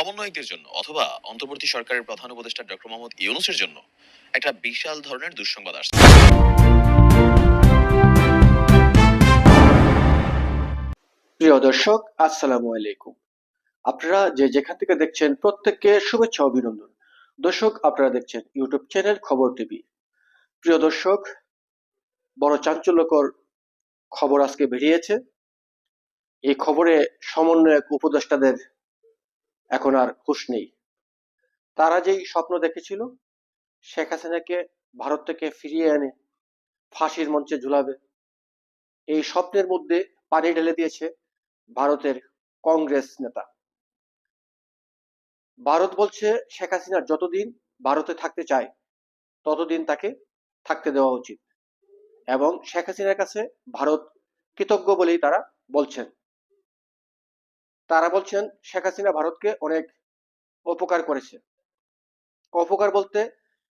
সমন্বয়কদের জন্য অথবা অন্তর্বর্তী সরকারের প্রধান উপদেষ্টা ডক্টর মোহাম্মদ ইউনুসের জন্য একটা বিশাল ধরনের দুঃসংবাদ আসছে। প্রিয় দর্শক, আসসালামু আলাইকুম। আপনারা যে যেখান থেকে দেখছেন প্রত্যেককে শুভেচ্ছা অভিনন্দন। দর্শক, আপনারা দেখছেন ইউটিউব চ্যানেল খবর টিভি। প্রিয় দর্শক, বড় চাঞ্চল্যকর খবর আজকে বেরিয়েছে। এই খবরে সমন্বয়ক উপদেষ্টাদের এখন আর হুঁশ নেই। তারা যেই স্বপ্ন দেখেছিল, শেখ হাসিনাকে ভারত থেকে ফিরিয়ে এনে ফাঁসির মঞ্চে ঝুলাবে, এই স্বপ্নের মধ্যে পানি ঢেলে দিয়েছে ভারতের কংগ্রেস নেতা। ভারত বলছে, শেখ হাসিনা যতদিন ভারতে থাকতে চায়, ততদিন তাকে থাকতে দেওয়া উচিত এবং শেখ হাসিনার কাছে ভারত কৃতজ্ঞ বলেই তারা বলছেন। তারা বলছেন, শেখ হাসিনা ভারতকে অনেক উপকার করেছে। অপকার বলতে,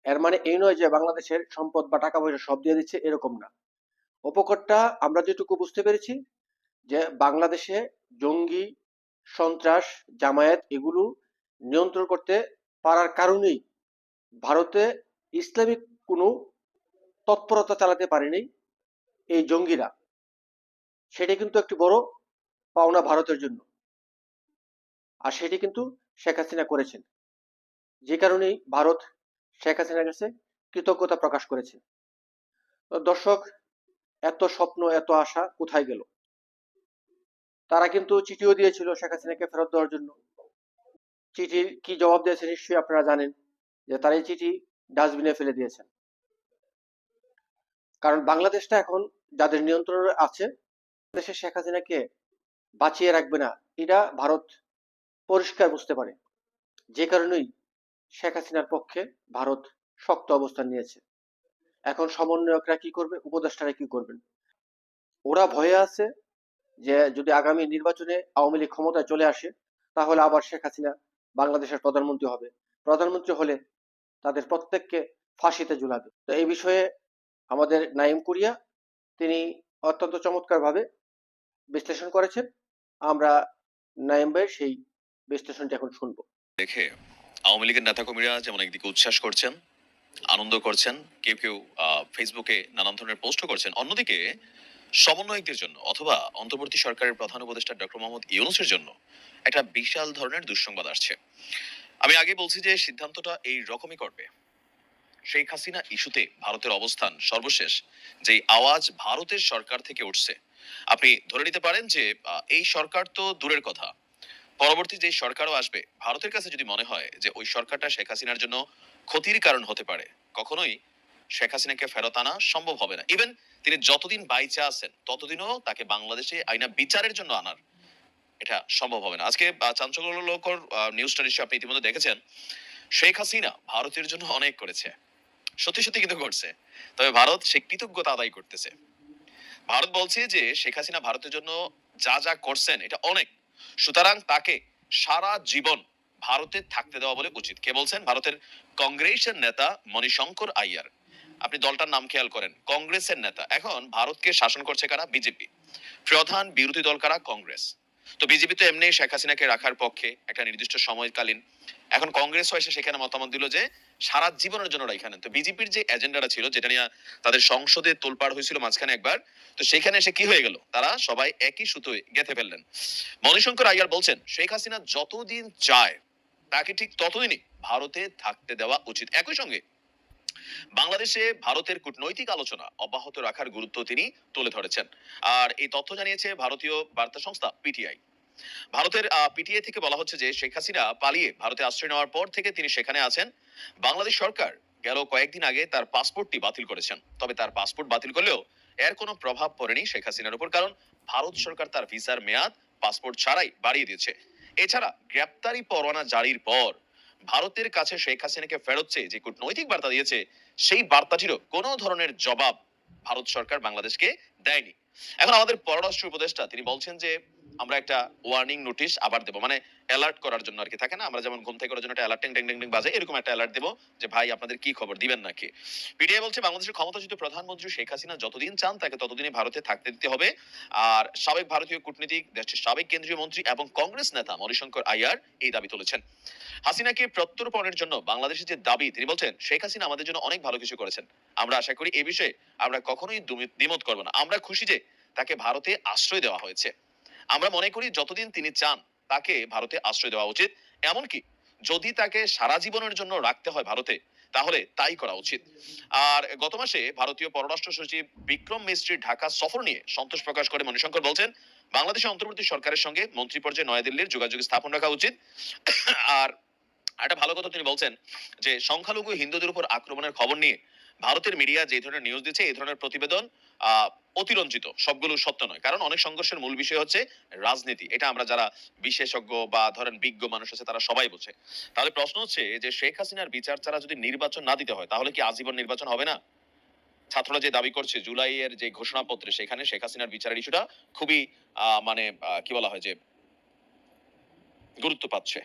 এর মানে এই নয় যে বাংলাদেশের সম্পদ বা টাকা পয়সা সব দিয়ে দিচ্ছে, এরকম না। অপকারটা আমরা যেটুকু বুঝতে পেরেছি, যে বাংলাদেশে জঙ্গি, সন্ত্রাস, জামায়াত এগুলো নিয়ন্ত্রণ করতে পারার কারণেই ভারতে ইসলামিক কোনো তৎপরতা চালাতে পারেনি এই জঙ্গিরা। সেটা কিন্তু একটি বড় পাওনা ভারতের জন্য। আর সেটি কিন্তু শেখ হাসিনা করেছেন। যে কারণেই ভারত শেখ হাসিনার কাছে কৃতজ্ঞতা প্রকাশ করেছে। দর্শক, এত স্বপ্ন, এত আশা কোথায় গেল? তারা কিন্তু চিঠিও দিয়েছিল শেখ হাসিনাকে ফেরত দেওয়ার জন্য। চিঠির কি জবাব দিয়েছে নিশ্চয়ই আপনারা জানেন যে তার এই চিঠি ডাস্টবিনে ফেলে দিয়েছেন। কারণ বাংলাদেশটা এখন যাদের নিয়ন্ত্রণে আছে, দেশে শেখ হাসিনাকে বাঁচিয়ে রাখবে না। এটা ভারত পরিষ্কার বুঝতে পারে। যে কারণেই শেখ হাসিনার পক্ষে ভারত শক্ত অবস্থান নিয়েছে। এখন সমন্বয়করা কি করবে, উপদেষ্টারা কি করবেন? ওরা ভয়ে আছে যে যদি আগামী নির্বাচনে আওয়ামী লীগ ক্ষমতায় চলে আসে, তাহলে আবার শেখ হাসিনা বাংলাদেশের প্রধানমন্ত্রী হবে। প্রধানমন্ত্রী হলে তাদের প্রত্যেককে ফাঁসিতে ঝুলাবে। তো এই বিষয়ে আমাদের নাইম কুরিয়া, তিনি অত্যন্ত চমৎকারভাবে বিশ্লেষণ করেছেন। আমরা নাইম ভাইয়ের সেই এখন দেখে আওয়ামী লীগের যেমন একদিকে উচ্ছ্বাস করছেন, আনন্দ করছেন, কেউ কেউ ফেসবুকে নানান ধরনের করছেন, অন্যদিকে সমন্বয়কদের জন্য অথবা অন্তর্বর্তী সরকারের প্রধান উপদেষ্টা ডক্টর মোহাম্মদ ইউনুসের জন্য একটা বিশাল ধরনের দুঃসংবাদ আসছে। আমি আগে বলছি যে সিদ্ধান্তটা এই রকমই করবে। শেখ হাসিনা ইস্যুতে ভারতের অবস্থান সর্বশেষ যে আওয়াজ ভারতের সরকার থেকে উঠছে। আপনি ধরে নিতে পারেন যে এই সরকার তো দূরের কথা। পরবর্তী যে সরকারও আসবে, ভারতের কাছে যদি মনে হয় যে ওই সরকারটা শেখ হাসিনার জন্য ক্ষতির কারণ হতে পারে, কখনোই শেখ হাসিনাকে ফেরত আনা সম্ভব হবে না। ইভেন তিনি যতদিন বাইচা আছেন, ততদিনও তাকে বাংলাদেশে আইনা বিচারের জন্য আনার এটা সম্ভব হবে না। আজকে চাঞ্চল্যকর নিউজটা নিশ্চয়ই আপনি ইতিমধ্যে দেখেছেন। শেখ হাসিনা ভারতের জন্য অনেক করেছে। সত্যি সত্যি কিন্তু করছে। তবে ভারত সে কৃতজ্ঞতা আদায় করতেছে। ভারত বলছে যে শেখ হাসিনা ভারতের জন্য যা যা করছেন, এটা অনেক। সুতরাং তাকে সারা জীবন ভারতে থাকতে দেওয়া বলে উচিত। কে বলছেন? ভারতের কংগ্রেসের নেতা মণিশঙ্কর আইয়ার। আপনি দলটার নাম খেয়াল করেন, কংগ্রেসের নেতা। এখন ভারতকে শাসন করছে কারা? বিজেপি। প্রধান বিরোধী দল কারা? কংগ্রেস। তো বিজেপি তো এমনি শেখ হাসিনাকে রাখার পক্ষে একটা নির্দিষ্ট সময়কালীন। এখন কংগ্রেস এসে সেখানে মতামত দিল যে সারা জীবনের জন্য এখানে। তো বিজেপির যে এজেন্ডাটা ছিল, যেটা নিয়ে তাদের সংসদে তোলপাড় হয়েছিল মাঝখানে একবার, তো সেখানে এসে কি হয়ে গেল? তারা সবাই একই সুতোয় গেঁথে ফেললেন। মণিশঙ্কর আইয়ার বলছেন, শেখ হাসিনা যতদিন চায়, তাকে ঠিক ততদিনই ভারতে থাকতে দেওয়া উচিত। একই সঙ্গে, বাংলাদেশে ভারতের কূটনৈতিক আলোচনা অব্যাহত রাখার গুরুত্ব তিনি তুলে ধরেছেন। আর এই তথ্য জানিয়েছে ভারতীয় বার্তা সংস্থা পিটিআই। ভারতের পিটিআই থেকে বলা হচ্ছে যে শেখ হাসিনা পালিয়ে ভারতে আশ্রয় নেওয়ার পর থেকে তিনি সেখানে আছেন। বাংলাদেশ সরকার গেল কয়েকদিন আগে তার পাসপোর্টটি বাতিল করেছেন। তবে তার পাসপোর্ট বাতিল করলেও এর কোনো প্রভাব পড়েনি শেখ হাসিনার উপর কারণ ভারত সরকার তার ভিসার মেয়াদ পাসপোর্ট ছাড়াই বাড়িয়ে দিয়েছে। এছাড়া গ্রেপ্তারি পরোয়ানা জারির পর ভারতের কাছে শেখ হাসিনাকে ফেরত চেয়ে যে কূটনৈতিক বার্তা দিয়েছে, সেই বার্তাটিরও কোনো ধরনের জবাব ভারত সরকার বাংলাদেশকে দেয়নি। এখন আমাদের পররাষ্ট্র উপদেষ্টা তিনি বলছেন যে আমরা একটা ওয়ার্নিং নোটিশ আবার দেবো। মানে অ্যালার্ট করার জন্য আর কি থাকে না? আমরা যেমন ঘুম থেকে করার জন্য একটা অ্যালার্ট টেং টেং টেং টেং বাজে, এরকম একটা অ্যালার্ট দেবো যে, ভাই, আপনাদের কি খবর? দিবেন নাকি? পিডিআই বলছে, বাংলাদেশের ক্ষমতাচ্যুত প্রধানমন্ত্রী শেখ হাসিনা যতদিন চান, তাকে ততদিনই ভারতে থাকতে দিতে হবে। আর সাবেক ভারতীয় কূটনীতিক, দেশটির সাবেক কেন্দ্রীয় মন্ত্রী এবং কংগ্রেস নেতা মণিশঙ্কর আইয়ার এই দাবি তুলেছেন। হাসিনাকে প্রত্যর্পণের জন্য বাংলাদেশের যে দাবি, তিনি বলছেন, শেখ হাসিনা আমাদের জন্য অনেক ভালো কিছু করেছেন। আমরা আশা করি এই বিষয়ে আমরা কখনোই দ্বিমত করব না। আমরা খুশি যে তাকে ভারতে আশ্রয় দেওয়া হয়েছে। আমরা মনে করি যতদিন তিনি চান তাকে ভারতে আশ্রয় দেওয়া উচিত। এমনকি যদি তাকে সারা জীবনের জন্য রাখতে হয় ভারতে, তাহলে তাই করা উচিত। আর গত মাসে ভারতীয় পররাষ্ট্র সচিব বিক্রম মিস্ত্রির ঢাকা সফর নিয়ে সন্তোষ প্রকাশ করে মণিশঙ্কর বলছেন, বাংলাদেশের অন্তর্বর্তী সরকারের সঙ্গে মন্ত্রী পর্যায়ে নয়াদিল্লির যোগাযোগ স্থাপন রাখা উচিত। আর একটা ভালো কথা তিনি বলছেন যে, সংখ্যালঘু হিন্দুদের উপর আক্রমণের খবর নিয়ে ভারতের মিডিয়া যে ধরনের নিউজ দিচ্ছে, এই ধরনের প্রতিবেদন অতিরঞ্জিত। সবগুলো সত্য নয়। কারণ অনেক সংঘর্ষের মূল বিষয় হচ্ছে রাজনীতি। এটা আমরা যারা বিশেষজ্ঞ বা ধরেন বিজ্ঞ মানুষ আছে, তারা সবাই বোঝে। তাহলে প্রশ্ন হচ্ছে যে, শেখ হাসিনার বিচার ছাড়া যদি নির্বাচন না দিতে হয়, তাহলে কি আজীবন নির্বাচন হবে না? ছাত্ররা যে দাবি করছে, জুলাইয়ের যে ঘোষণাপত্রে সেখানে শেখ হাসিনার বিচারের ইস্যুটা খুবই মানে কি বলা হয় যে, গুরুত্ব পাচ্ছে।